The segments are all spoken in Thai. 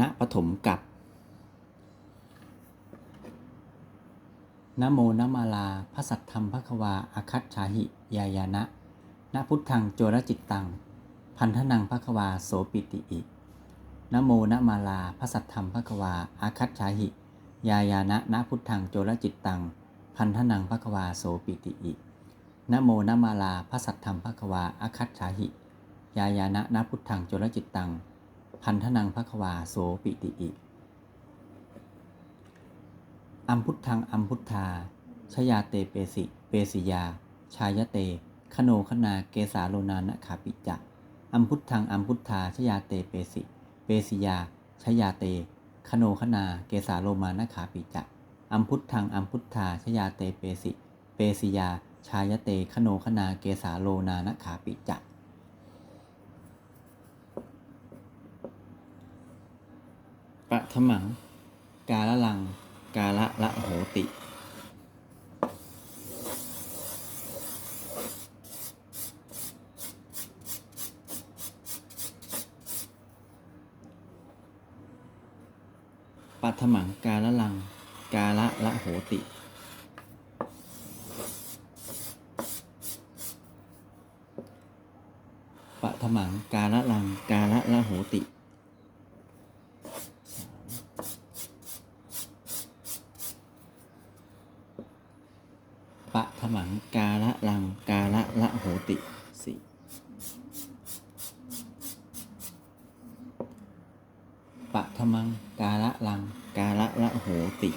ณปฐมกับนะโมนะมาลาพระสัทธรรมพระควาอาคัตชาหิยายานะนะพุทธังโจรจิตตัง พันธนังพระควาโสปิติอินะโมนะมาลาพระสัทธรรมพระควาอาคัตชาหิยายานะนะพุทธังโจรจิตตัง พันธนังพระควาโสปิติอินะโมนะมาลาพระสัทธรรมพระควาอาคัตชาหิยายานะนะพุทธังโจรจิตตัง พันธนังพระควาโสปิติอิ อัมพุทธังอัมพุทธา ชยาเตเปสิ เปสิยา ชายเตคโนคนาเกสาโลนานะขาปิจะอัมพุทธังอัมพุทธา ชยาเตเปสิ เปสิยา ชยาเตคโนคนาเกสาโลมานะขาปิจะอัมพุทธังอัมพุทธา ชยาเตเปสิ เปสิยา ชายเตคโนคนาเกสาโลนานะขาปิจะ ปะทมัง กาละลัง กาละละโหติ ปัทมังกาละลัง กาละละโหติปัทมังกาละลัง กาละละโหติ ปะทมังกาละลัง กาละละ โหติสีปะทมังกาละลัง กาละละโหติ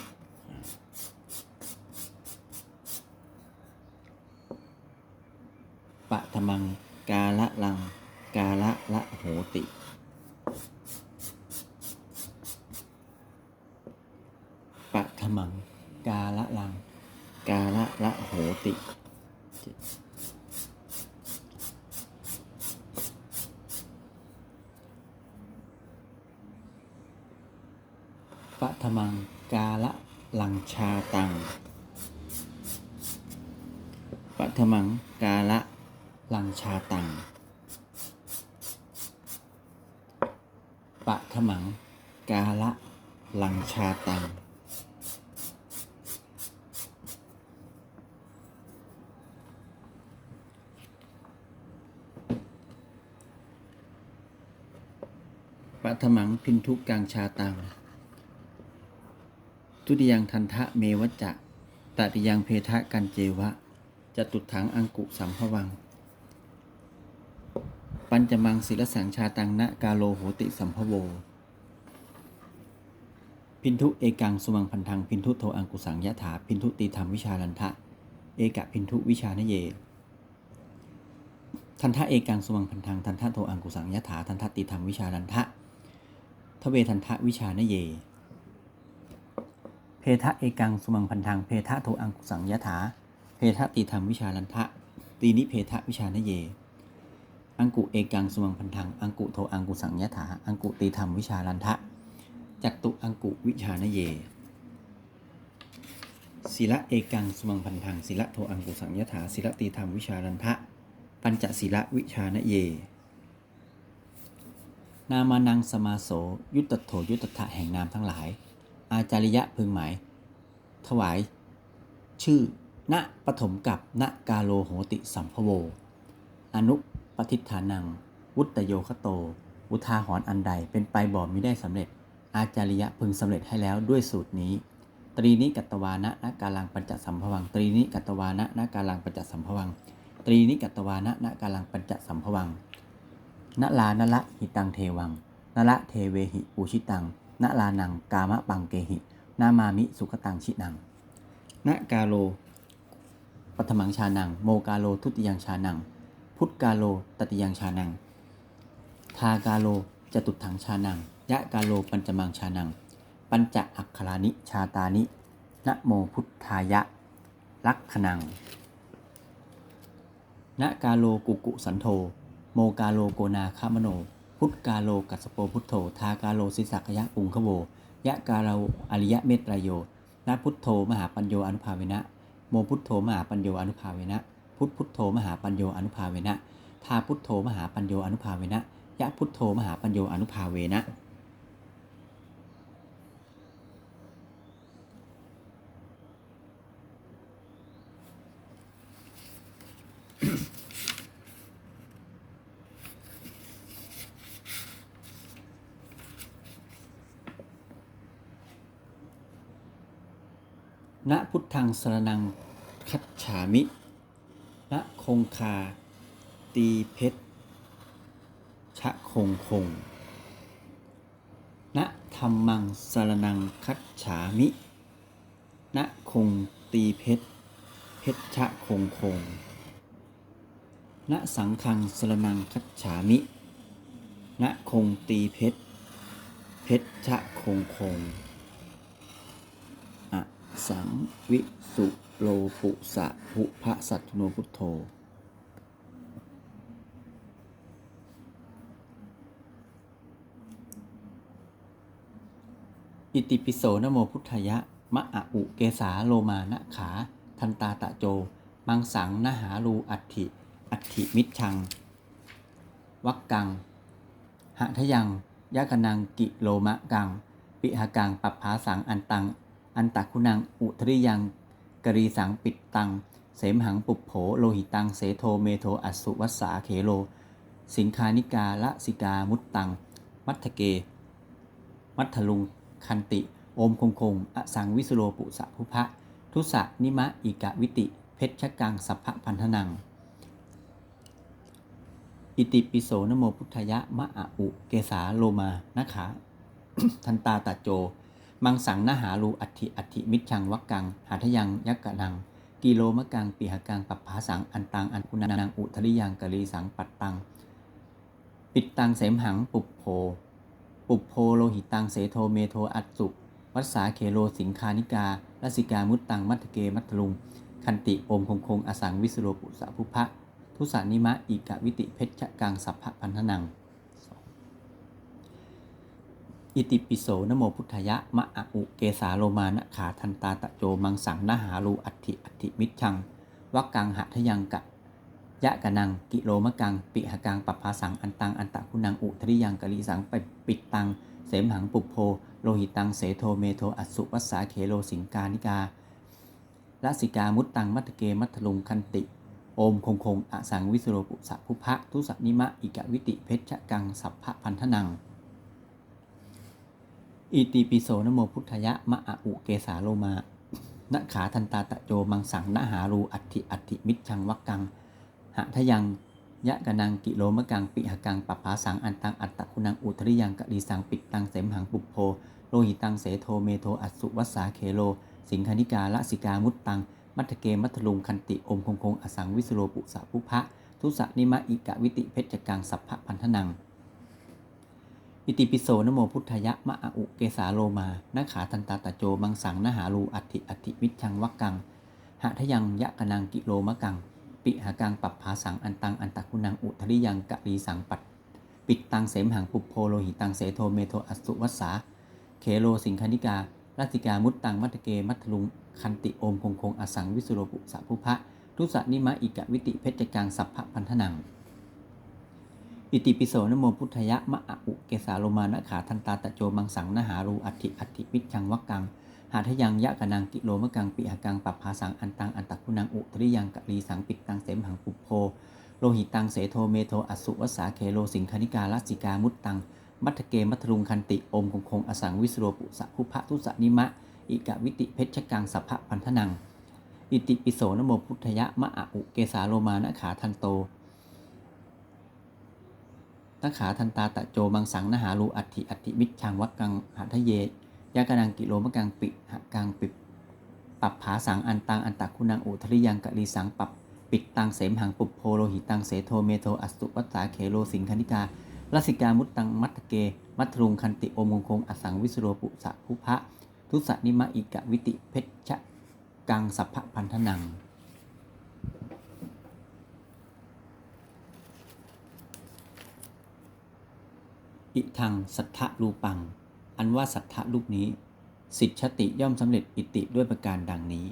ปะทมังกาละลัง กาละละโหติปะทมัง กาละลัง กาละละโหติเจ็ดปะทมังกาละลัง ชาตังปะทมังกาละลังชาตังปะทมังกาละลังชาตังปัทมังพินทุกังชาตัง ทุติยังทันทะเมวจะตติยังเพทะกันเจวะจตุถังอังกุสัมภวัง ปัญจมังศิลสังชาตังนะกาโลโหติสัมภโว พินทุเอกังสุมังพันธังพินทุโทอังกุสังยะถาพินทุตีธรรมวิชาลันทะ เอกะพินทุวิชานเย ทันทะเอกังสุมังพันธังทันทะโทอังกุสังยะถาทันทะตีธรรมวิชาลันทะทเวทันทะวิชานเย เพทะเอกังสุมังพันธัง เพทะโทอังกุสังยะถา เพทะตีธรรมวิชาลันทะ ตีนิเพทะวิชานเย อังกุเอกังสุมังพันธัง อังกุโทอังกุสังยะถา อังกุตีธรรมวิชาลันทะ จักตุอังกุวิชานเยศิละเอกังสุมังพันธังศิละโทอังกุสังยถาศิละตีธรรมวิชาลันทะ ปัญจศิละวิชานเย นามานังสมาโส ยุตตโถยุตตะแห่งนามทั้งหลาย อาจาริยะพึงหมาย ถวาย ชื่อ ณปฐมกับณกาโลโหติสัมภโว อนุปฏิฐานัง วุตโยคโต อุทาหรณ์อันใดเป็นไปบ่มิได้สำเร็จ อาจาริยะพึงสำเร็จให้แล้วด้วยสูตรนี้ ตรีนิกัตตวานะนกาลังปัญจสัมภวัง ตรีนิกัตตวานะนกาลังปัญจสัมภวังตรีนิกัตตวานะนกาลังปัญจสัมภวังนลานละหิตังเทวังนละเทเวหิปูชิตัง นลานังกามะปังเกหิ นามามิสุขตังชินังนกาโล ปัทมังชานัง โมกาโลทุติยังชานัง พุทธกาโลตติยังชานัง ทากาโลจตุถังชานัง ยะกาโลปัญจมังชานัง ปัญจอักขรานิชาตานินะโมพุทธายะ ลักขนังนะกาโลกุกุสันโธ โมกาโลโกนาคามโน พุทธกาโลกัสโปพุทโธทากาโลสิสักยะปุงขโวยะกาโลอริยะเมตรโยนะพุทโธมหาปัญโยอนุภาเวนะโมพุทโธมหาปัญโยอนุภาเวนะพุทธพุทโธมหาปัญโยอนุภาเวนะทาพุทโธมหาปัญโยอนุภาเวนะยะพุทโธมหาปัญโยอนุภาเวนะ ณพุทธังสรนังคัจฉามิณคงคา ตีเพชร ชะคงคงณธรรมังสรนังคัจฉามิณคงตีเพชร เพชรชะคงคงณสังฆังสรนังคัจฉามิณคงตีเพชร เพชรชะคงคง สังวิสุโลปุสะภุพะสัตโนพุทโธ อิติปิโสนโมพุทธายะ มะอะอุเกสาโลมานะขา ทันตาตะโจ มังสังนหารูอัตถิ อัตถิมิชชัง วักกัง หะทยังยะกนังกิโลมะกัง ปิหกังปัปภาสังอันตัง อันตักคุณังอุทริยังกรีสังปิดตัง เสมหังปุบโผโลหิตังเสโทเมโทอัสุวัสสาเขโล สิงคานิกาละสิกามุตตัง มัทเก มัทลุง คันติ โอมคงคง อสังวิสุโลปุสะภุพะ ทุสะนิมะอิกะวิติ เพชฌกังสัพพะพันธนัง อิติปิโสนโมพุทธยะมะอะอุ เกสาโลมานะขา ทันตาตะโจ มังสังนหารูอัติอัติมิชชังวักกัง หาทยังยักกะนัง กิโลมะกังปิหกังปัปภาสังอันตังอันคุณนังอุทริยังกะลีสังปัตตัง ปิดตังเสมหังปุบโพปุบโพโลหิตังเสโทเมโทอัตสุวัสสาเคโลสิงคานิกาลสิกามุตตังมัทเกมัทลุง คันติโอมคงคงอสังวิสโลปุสะภุพะทุสานิมะอิกะวิติเพชฌกังสัพพะพันธนัง อิติปิโสนโมพุทธยะ มะอะอุเกสาโลมานะขาทันตาตะโจมังสังนหารูอัติอัติมิชังวักกังหะทยังกะยะกะนัง กิโลมะกัง ปิหะกังปัปภาสังอันตังอันตะคุณังอุทริยังกะลีสังไปปิดตัง เสมหังปุบโพโลหิตังเสโทเมโทอัสุวัสสาเคโลสิงกานิกาลสิกามุตตังมัทเกมัทลุงคันติโอมคงคงอสังวิสุโรปุสะภุพะทุสนิมะอิกะวิติเพชฌกังสัพพะพันธนัง อิติปิโสนโมพุทธยะมะอะอุเกสาโลมานะขาทันตาตะโจมังสังนหารูอัติอัติมิชชังวักกัง หะทยังยะกะนังกิโลมะกังปิหกังปัปภาสังอันตังอัตตะคุณังอุทริยังกะลีสังปิดตังเสมหังปุบโพโลหิตังเสโทเมโทอัสสุวัสสาเคโล สิงคณิกาละสิกามุตตัง มัทเกมัทลุงคันติอมคงคงอสังวิสโลปุสะภุพะทุสะนิมะอิกะวิติเพชฌกังสัพพะพันธนัง อิติปิโสนโมพุทธยะมะอุเกสาโลมานาขาทันตาตะโจมังสังนหารูอัติอัตถิมิชังวักกังหะทยังยะกนังกิโลมะกัง ปิหากังปัปภาสังอันตังอันตะคุณังอุทริยังกะลีสังปัดปิดตังเสมหังปุโพโลหิตังเสโทเมโทอัสุวัสสาเคโลสิงคณิการาติกามุตตังมัทเกมัทลุงคันติโอมคงคงอสังวิสุโรปุสะภุพะทุสะนิมะอิกะวิติเพชฌกังสัพพะพันธนัง อิติปิโสนโมพุทธยะมะอะอุเกสาโลมานะขาทันตาตะโจมังสังนหารูอัติอัตถิมิชังวักกัง หาทยังยะกะนังกิโลมะกังปิหกังปัปภาสังอันตังอันตักคุณังอุทริยังกะลีสังปิดตังเสมหังปุโพโลหิตังเสโทเมโทอัสุวสาเคโลสิงคณิกาลสิกามุตตัง มัทเกมัทลุงคันติอมคงคงอสังวิสโรปุสะภุพะทุสะนิมะ อิกะวิติเพชฌกังสัพพะพันธนัง อิติปิโสนโมพุทธยะมะอะอุเกสาโลมานะขาทันโต ตขาทันตาตะโจมังสังนหารูอัติอัติมิชังวักกังหัทะเยยะกะนังกิโลมะกังปิหะกังปิปับผาสังอันตังอันตักคุณังอุทริยังกะลีสังปับปิดตังเสมหังปุบโพโลหิตังเสโทเมโทอัสุวัตสาเขโลสิงคณิกาลสิกามุตตังมัทธเก มัทรุงคันติโอมงคงอสังวิสโรปุสะภุพะ ทุสะนิมะอิกะวิติเพชฌกังสัพพะพันธนัง อิทังสัทธรูปัง อันว่าสัทธรูปนี้ สิทธิชติย่อมสำเร็จอิติด้วยประการดังนี้